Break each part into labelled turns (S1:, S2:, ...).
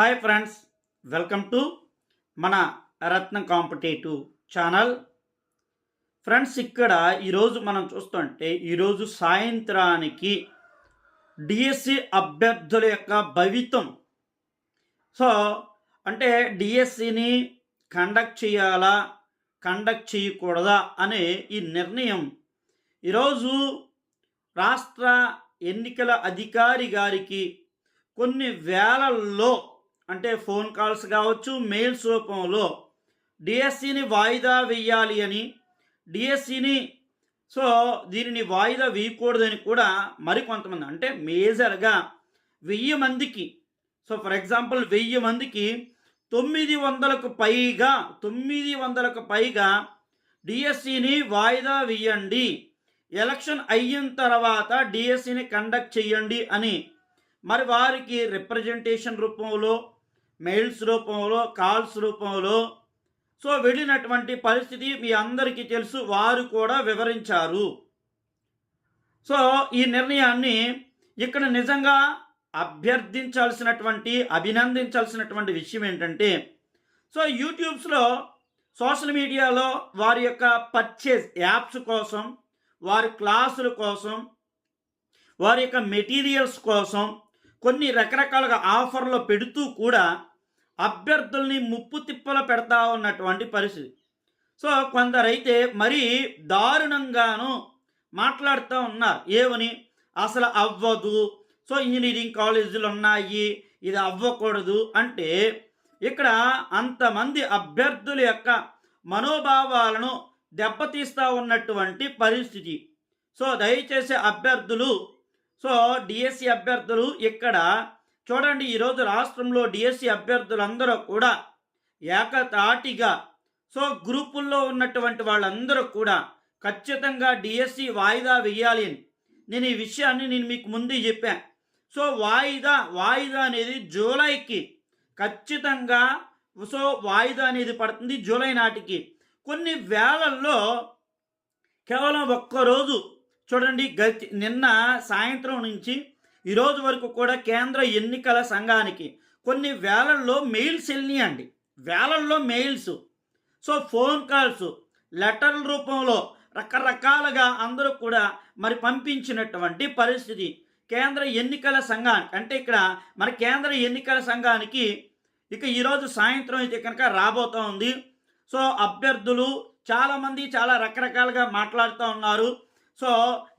S1: Hi friends welcome to మన రత్నం competitive channel. Friends ఇక్కడ ఈరోజు మనం చూస్తుంటే ఈరోజు సాయంత్రానికి డిఎస్సి అభ్యర్థుల యొక్క భవితం. సో అంటే డిఎస్సిని కండక్ట్ చేయాలా కండక్ట్ చేయకూడదా అనే ఈ నిర్ణయం ఈరోజు రాష్ట్ర ఎన్నికల అధికారి గారికి కొన్ని వేలల్లో అంటే ఫోన్ కాల్స్ కావచ్చు మెయిల్స్ రూపంలో డిఎస్సిని వాయిదా వేయాలి అని డిఎస్సిని సో దీనిని వాయిదా వేయకూడదని కూడా మరికొంతమంది అంటే మేజర్గా వెయ్యి మందికి సో ఫర్ ఎగ్జాంపుల్ వెయ్యి మందికి తొమ్మిది వందలకు పైగా తొమ్మిది వందలకు పైగా డిఎస్సిని వాయిదా వేయండి. ఎలక్షన్ అయిన తర్వాత డిఎస్సిని కండక్ట్ చేయండి అని మరి వారికి రిప్రజెంటేషన్ రూపంలో మెయిల్స్ రూపంలో కాల్స్ రూపంలో. సో వెళ్ళినటువంటి పరిస్థితి మీ అందరికీ తెలుసు వారు కూడా వివరించారు. సో ఈ నిర్ణయాన్ని ఇక్కడ నిజంగా అభ్యర్థించాల్సినటువంటి అభినందించాల్సినటువంటి విషయం ఏంటంటే సో యూట్యూబ్స్లో సోషల్ మీడియాలో వారి యొక్క పర్చేజ్ యాప్స్ కోసం వారి క్లాసుల కోసం వారి యొక్క మెటీరియల్స్ కోసం కొన్ని రకరకాలుగా ఆఫర్లు పెడుతూ కూడా అభ్యర్థుల్ని ముప్పు తిప్పలు పెడతా ఉన్నటువంటి పరిస్థితి. సో కొందరైతే మరీ దారుణంగాను మాట్లాడుతూ ఉన్నారు. ఏమని? అసలు అవ్వదు. సో ఇంజనీరింగ్ కాలేజీలు ఉన్నాయి. ఇది అవ్వకూడదు అంటే ఇక్కడ అంతమంది అభ్యర్థుల యొక్క మనోభావాలను దెబ్బతీస్తూ ఉన్నటువంటి పరిస్థితి. సో దయచేసి అభ్యర్థులు సో డిఎస్సి అభ్యర్థులు ఇక్కడ చూడండి ఈరోజు రాష్ట్రంలో డిఎస్సి అభ్యర్థులందరూ కూడా ఏకతాటిగా సో గ్రూపుల్లో ఉన్నటువంటి వాళ్ళందరూ కూడా ఖచ్చితంగా డిఎస్సి వాయిదా వేయాలి అని. నేను ఈ విషయాన్ని నేను మీకు ముందే చెప్పాను సో వాయిదా వాయిదా అనేది జూలైకి ఖచ్చితంగా సో వాయిదా అనేది పడుతుంది జూలై నాటికి. కొన్ని వేలల్లో కేవలం ఒక్కరోజు చూడండి గతి నిన్న సాయంత్రం నుంచి ఈరోజు వరకు కూడా కేంద్ర ఎన్నికల సంఘానికి కొన్ని వేలల్లో మెయిల్స్ వెళ్ళినాయండి. వేలల్లో మెయిల్స్. సో ఫోన్ కాల్స్ లెటర్ల రూపంలో రకరకాలుగా అందరూ కూడా మరి పంపించినటువంటి పరిస్థితి కేంద్ర ఎన్నికల సంఘానికి. అంటే ఇక్కడ మన కేంద్ర ఎన్నికల సంఘానికి ఇక ఈరోజు సాయంత్రం అయితే కనుక రాబోతూ ఉంది. సో అభ్యర్థులు చాలామంది చాలా రకరకాలుగా మాట్లాడుతూ ఉన్నారు. సో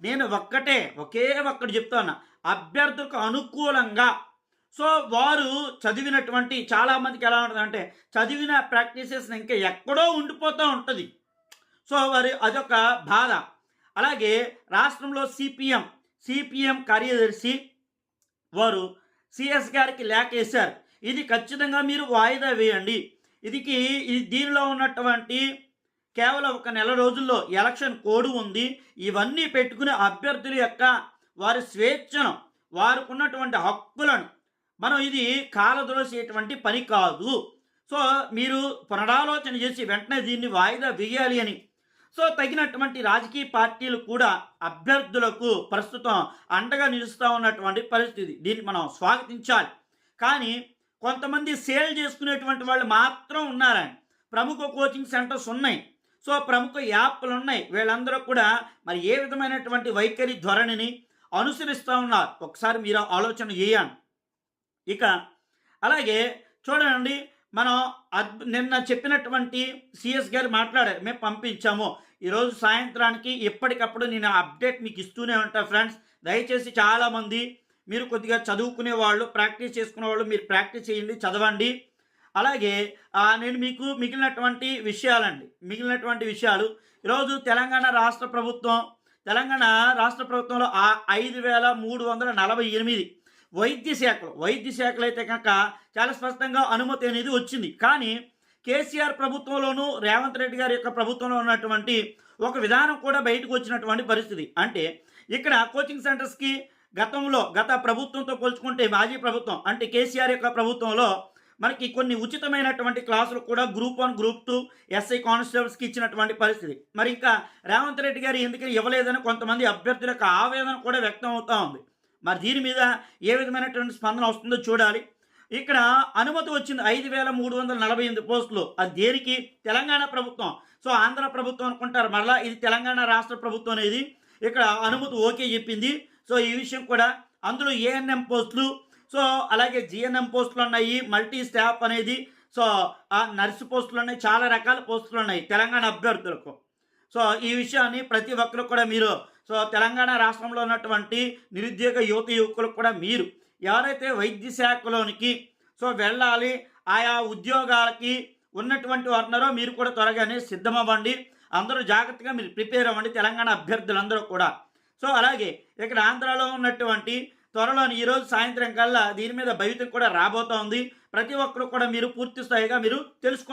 S1: నేను ఒక్కటే ఒకే ఒక్కటి చెప్తాను అభ్యర్థులకు అనుకూలంగా. సో వారు చదివినటువంటి చాలామందికి ఎలా ఉంటుంది అంటే చదివిన ప్రాక్టీసెస్ ఇంకా ఎక్కడో ఉండిపోతూ ఉంటుంది. సో వారి అదొక బాధ. అలాగే రాష్ట్రంలో సిపిఎం సిపిఎం కార్యదర్శి వారు సిఎస్ గారికి లేఖ వేశారు. ఇది ఖచ్చితంగా మీరు వాయిదా వేయండి. ఇదికి ఇది దీనిలో ఉన్నటువంటి కేవలం ఒక నెల రోజుల్లో ఎలక్షన్ కోడ్ ఉంది. ఇవన్నీ పెట్టుకుని అభ్యర్థుల యొక్క వారి స్వేచ్ఛను వారికి ఉన్నటువంటి హక్కులను. మనం ఇది కాలదోసేటువంటి పని కాదు. సో మీరు పునరాలోచన చేసి వెంటనే దీన్ని వాయిదా వేయాలి అని. సో తగినటువంటి రాజకీయ పార్టీలు కూడా అభ్యర్థులకు ప్రస్తుతం అండగా నిలుస్తూ ఉన్నటువంటి పరిస్థితి. దీన్ని మనం స్వాగతించాలి. కానీ కొంతమంది సేల్ చేసుకునేటువంటి వాళ్ళు మాత్రం ఉన్నారని. ప్రముఖ కోచింగ్ సెంటర్స్ ఉన్నాయి. సో ప్రముఖ యాప్లు ఉన్నాయి. వీళ్ళందరూ కూడా మరి ఏ విధమైనటువంటి వైఖరి ధోరణిని అనుసరిస్తూ ఉన్నారు. ఒకసారి మీరు ఆలోచన చేయండి. ఇక అలాగే చూడండి మనం అద్ నిన్న చెప్పినటువంటి సిఎస్ గారు మాట్లాడారు మేము పంపించాము. ఈరోజు సాయంత్రానికి ఎప్పటికప్పుడు నేను అప్డేట్ మీకు ఇస్తూనే ఉంటాను ఫ్రెండ్స్. దయచేసి చాలామంది మీరు కొద్దిగా చదువుకునే వాళ్ళు ప్రాక్టీస్ చేసుకునే వాళ్ళు మీరు ప్రాక్టీస్ చేయండి చదవండి. అలాగే నేను మీకు మిగిలినటువంటి విషయాలండి మిగిలినటువంటి విషయాలు. ఈరోజు తెలంగాణ రాష్ట్ర ప్రభుత్వం తెలంగాణ రాష్ట్ర ప్రభుత్వంలో ఆ ఐదు వేల మూడు వందల నలభై ఎనిమిది వైద్య శాఖలు వైద్య శాఖలు అయితే కనుక చాలా స్పష్టంగా అనుమతి అనేది వచ్చింది. కానీ కేసీఆర్ ప్రభుత్వంలోనూ రేవంత్ రెడ్డి గారి యొక్క ప్రభుత్వంలో ఉన్నటువంటి ఒక విధానం కూడా బయటకు వచ్చినటువంటి పరిస్థితి. అంటే ఇక్కడ కోచింగ్ సెంటర్స్కి గతంలో గత ప్రభుత్వంతో పోల్చుకుంటే మాజీ ప్రభుత్వం అంటే కేసీఆర్ యొక్క ప్రభుత్వంలో మనకి కొన్ని ఉచితమైనటువంటి క్లాసులు కూడా group one group two SI కానిస్టేబుల్స్కి ఇచ్చినటువంటి పరిస్థితి. మరి ఇంకా రేవంత్ రెడ్డి గారు ఎందుకని ఇవ్వలేదని కొంతమంది అభ్యర్థుల యొక్క ఆవేదన కూడా వ్యక్తం అవుతూ ఉంది. మరి దీని మీద ఏ విధమైనటువంటి స్పందన వస్తుందో చూడాలి. ఇక్కడ అనుమతి వచ్చింది ఐదు వేల మూడు వందల నలభై ఎనిమిది పోస్టులు. అది దేనికి? తెలంగాణ ప్రభుత్వం. సో ఆంధ్ర ప్రభుత్వం అనుకుంటారు. మరలా ఇది తెలంగాణ రాష్ట్ర ప్రభుత్వం అనేది ఇక్కడ అనుమతి ఓకే చెప్పింది. సో ఈ విషయం కూడా అందులో ఏఎన్ఎం పోస్టులు సో అలాగే జిఎన్ఎం పోస్టులు ఉన్నాయి మల్టీ స్టాఫ్ అనేది సో ఆ నర్సు పోస్టులు ఉన్నాయి చాలా రకాల పోస్టులు ఉన్నాయి తెలంగాణ అభ్యర్థులకు. సో ఈ విషయాన్ని ప్రతి ఒక్కరు కూడా మీరు సో తెలంగాణ రాష్ట్రంలో ఉన్నటువంటి నిరుద్యోగ యువత యువకులకు కూడా మీరు ఎవరైతే వైద్య శాఖలోనికి సో వెళ్ళాలి ఆయా ఉద్యోగాలకి ఉన్నటువంటి వారు మీరు కూడా త్వరగానే సిద్ధమవ్వండి. అందరూ జాగ్రత్తగా మీరు ప్రిపేర్ అవ్వండి తెలంగాణ అభ్యర్థులందరూ కూడా. సో అలాగే ఇక్కడ ఆంధ్రాలో ఉన్నటువంటి త్వరలోని ఈరోజు సాయంత్రం కల్లా దీని మీద భవితం కూడా రాబోతోంది. ప్రతి ఒక్కరు కూడా మీరు పూర్తి స్థాయిగా మీరు తెలుసుకోండి